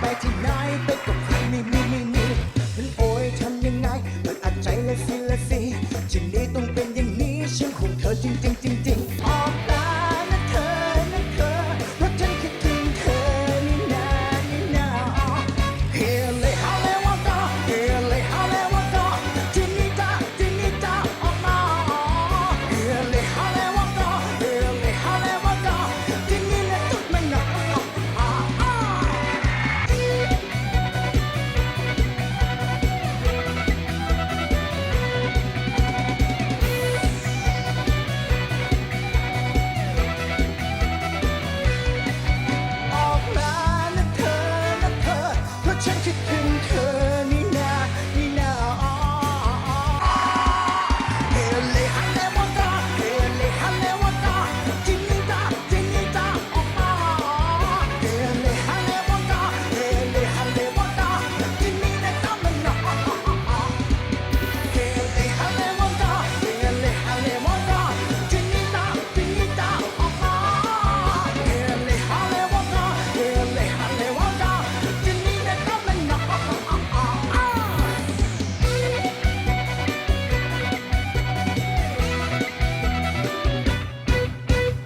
ไปที่ไหนไปกับใครไม่มีไม่มีมันโอ้ยทำยังไง มันอัดใจละสิละสิทีนี้ต้องเป็นอย่างนี้ฉันคงเธอจริงจริงจริงจริง